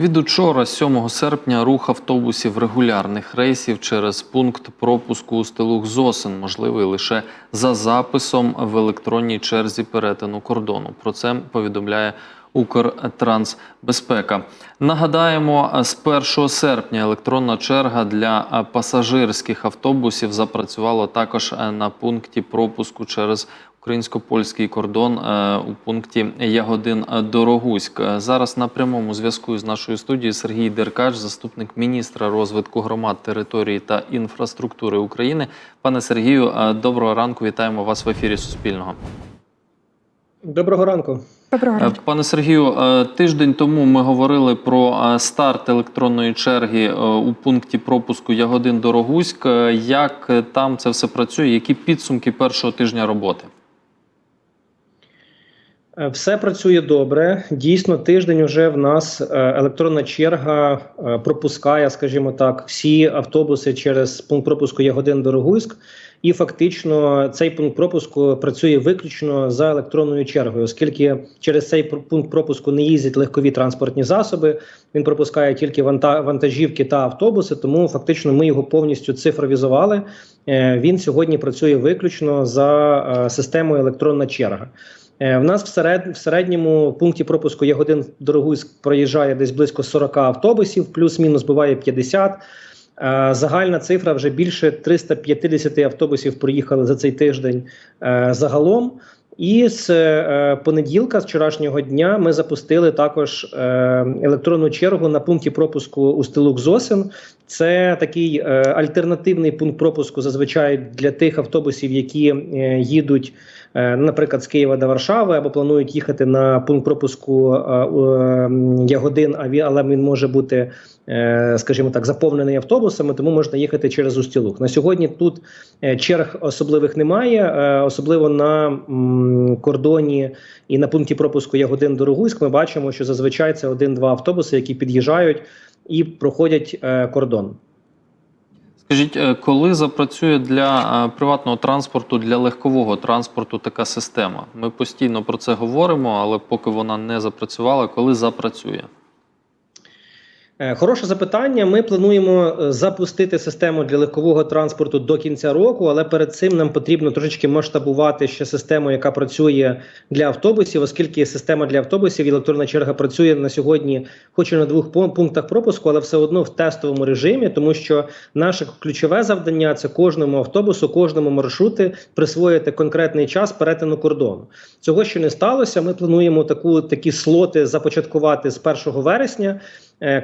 Від учора, 7 серпня, рух автобусів регулярних рейсів через пункт пропуску у стилух Зосин можливий лише за записом в електронній черзі перетину кордону. Про це повідомляє Укртрансбезпека. Нагадаємо, з 1 серпня електронна черга для пасажирських автобусів запрацювала також на пункті пропуску через українсько-польський кордон е, у пункті Ягодин Дорогуськ. Зараз на прямому зв'язку з нашою студією Сергій Деркач, заступник міністра розвитку громад, території та інфраструктури України. Пане Сергію, е, доброго ранку. Вітаємо вас в ефірі Суспільного. Доброго ранку. Доброго Е, ранку. Пане Сергію, е, тиждень тому ми говорили про е, старт електронної черги е, у пункті пропуску Ягодин Дорогуськ. Е, Як е, там це все працює? Які підсумки першого тижня роботи? Е, Все працює добре. Дійсно, тиждень уже в нас е, електронна черга е, пропускає, скажімо так, всі автобуси через пункт пропуску Ягодин Дорогуськ. І фактично цей пункт пропуску працює виключно за електронною чергою, оскільки через цей пункт пропуску не їздять легкові транспортні засоби. Він пропускає тільки ванта- вантажівки та автобуси. Тому фактично ми його повністю цифровізували. Він сьогодні працює виключно за системою електронна черга. Е, В нас в, серед, в середньому пункті пропуску Ягодин Дорогуськ проїжджає десь близько 40 автобусів, плюс-мінус буває 50. Е, Загальна цифра вже більше 350 автобусів проїхали за цей тиждень е, загалом. І з понеділка, з вчорашнього дня, ми запустили також електронну чергу на пункті пропуску у стилук Зосин. Це такий е, альтернативний пункт пропуску зазвичай для тих автобусів, які е, їдуть, е, наприклад, з Києва до Варшави або планують їхати на пункт пропуску е, е, Ягодин, але він може бути, е, скажімо так, заповнений автобусами, тому можна їхати через Устілук. На сьогодні тут е, черг особливих немає, е, особливо на м, кордоні і на пункті пропуску Ягодин Дорогуськ. Ми бачимо, що зазвичай це один-два автобуси, які під'їжджають і проходять е, кордон. Скажіть, е, коли запрацює для е, приватного транспорту, для легкового транспорту така система? Ми постійно про це говоримо, але поки вона не запрацювала, коли запрацює? Е, Хороше запитання. Ми плануємо е, запустити систему для легкового транспорту до кінця року, але перед цим нам потрібно трошечки масштабувати ще систему, яка працює для автобусів, оскільки система для автобусів і електронна черга працює на сьогодні, хоч і на двох пун- пунктах пропуску, але все одно в тестовому режимі, тому що наше ключове завдання це кожному автобусу, кожному маршрути присвоїти конкретний час перетину кордону. Цього ще не сталося. Ми плануємо таку такі слоти започаткувати з 1 вересня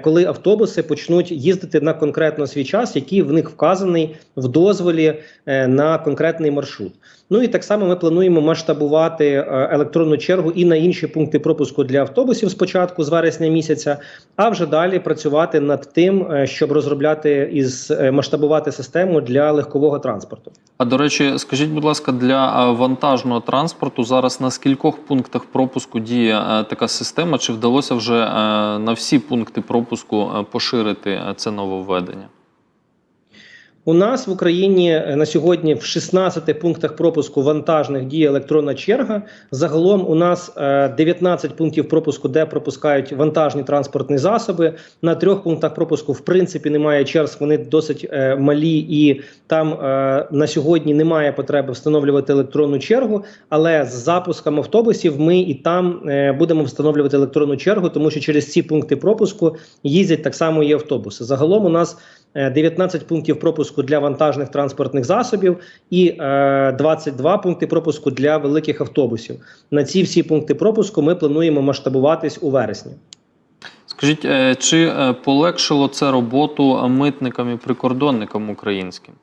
коли автобуси почнуть їздити на конкретно свій час, який в них вказаний в дозволі е, на конкретний маршрут. Ну і так само ми плануємо масштабувати е, електронну чергу і на інші пункти пропуску для автобусів спочатку з вересня місяця, а вже далі працювати над тим, е, щоб розробляти із е, масштабувати систему для легкового транспорту. А до речі, скажіть, будь ласка, для е, вантажного транспорту зараз на скількох пунктах пропуску діє е, така система? Чи вдалося вже е, на всі пункти пропуску е, поширити е, це нововведення? У нас в Україні е, на сьогодні в 16 пунктах пропуску вантажних діє електронна черга. Загалом у нас е, 19 пунктів пропуску, де пропускають вантажні транспортні засоби. На трьох пунктах пропуску в принципі немає черг. Вони досить е, малі, і там е, на сьогодні немає потреби встановлювати електронну чергу. Але з запуском автобусів ми і там е, будемо встановлювати електронну чергу, тому що через ці пункти пропуску їздять так само і автобуси. Загалом у нас е, 19 пунктів пропуску для вантажних транспортних засобів і е, 22 пункти пропуску для великих автобусів. На ці всі пункти пропуску ми плануємо масштабуватись у вересні. Скажіть, е, чи е, полегшило це роботу митникам і прикордонникам українським?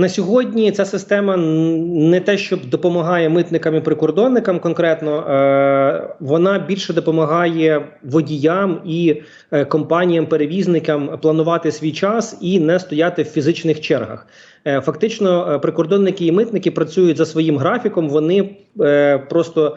На сьогодні ця система не те, щоб допомагає митникам і прикордонникам конкретно, е, вона більше допомагає водіям і е, компаніям-перевізникам планувати свій час і не стояти в фізичних чергах. Е, Фактично, прикордонники і митники працюють за своїм графіком. Вони просто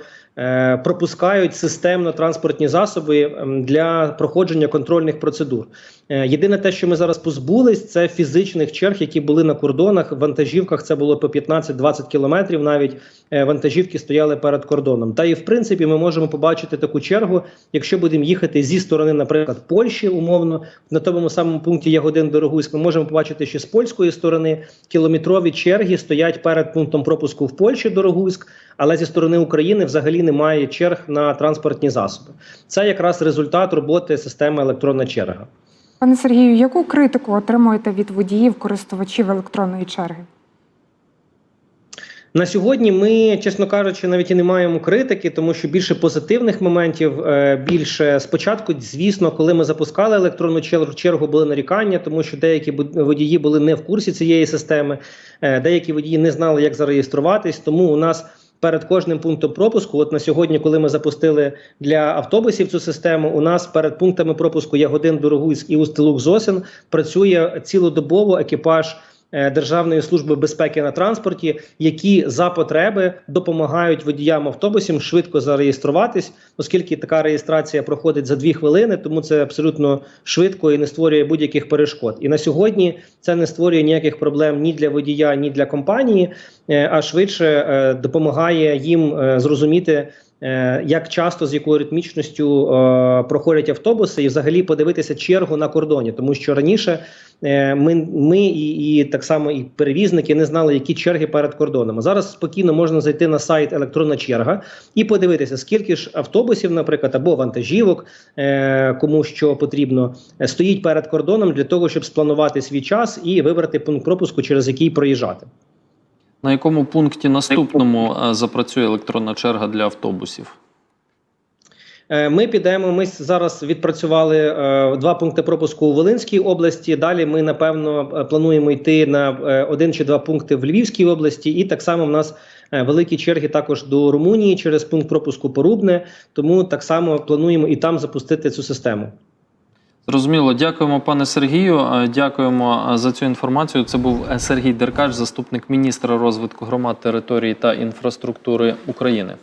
пропускають системно транспортні засоби для проходження контрольних процедур. Е, Єдине те, що ми зараз позбулись, це фізичних черг, які були на кордонах. В вантажівках це було по 15-20 кілометрів. Навіть е, вантажівки стояли перед кордоном. Та і в принципі ми можемо побачити таку чергу, якщо будемо їхати зі сторони, наприклад, Польщі, умовно, на тому самому пункті Ягодин Дорогуськ, ми можемо побачити, що з польської сторони кілометрові черги стоять перед пунктом пропуску в Польщі Дорогуськ, але зі сторони України взагалі немає черг на транспортні засоби. Це якраз результат роботи системи електронна черга. Пане Сергію, яку критику отримуєте від водіїв, користувачів електронної черги? На сьогодні ми, чесно кажучи, навіть і не маємо критики, тому що більше позитивних моментів. е, Більше спочатку, звісно, коли ми запускали електронну чер- чергу, були нарікання, тому що деякі водії були не в курсі цієї системи, е, деякі водії не знали, як зареєструватись. Тому у нас перед кожним пунктом пропуску, от на сьогодні, коли ми запустили для автобусів цю систему, у нас перед пунктами пропуску Ягодин, Дорогуйськ і Устилук Зосин працює цілодобово екіпаж. Е, Державної служби безпеки на транспорті, які за потреби допомагають водіям автобусів швидко зареєструватись, оскільки така реєстрація проходить за дві хвилини, тому це абсолютно швидко і не створює будь-яких перешкод. І на сьогодні це не створює ніяких проблем ні для водія, ні для компанії, е, а швидше е, допомагає їм зрозуміти. Як часто з якою ритмічністю е, проходять автобуси, і взагалі подивитися чергу на кордоні, тому що раніше ми, ми і, і так само і перевізники не знали, які черги перед кордоном. Зараз спокійно можна зайти на сайт електронна черга і подивитися, скільки ж автобусів, наприклад, або вантажівок, е, кому що потрібно, е, стоїть перед кордоном для того, щоб спланувати свій час і вибрати пункт пропуску, через який проїжджати. На якому пункті наступному е, запрацює електронна черга для автобусів? Е, Ми підемо. Ми зараз відпрацювали е, два пункти пропуску у Волинській області. Далі ми напевно е, плануємо йти на один чи два пункти в Львівській області, і так само в нас великі черги також до Румунії через пункт пропуску Порубне. Тому так само плануємо і там запустити цю систему. Зрозуміло, дякуємо, пане Сергію. Дякуємо за цю інформацію. Це був Сергій Деркач, заступник міністра розвитку громад, території та інфраструктури України.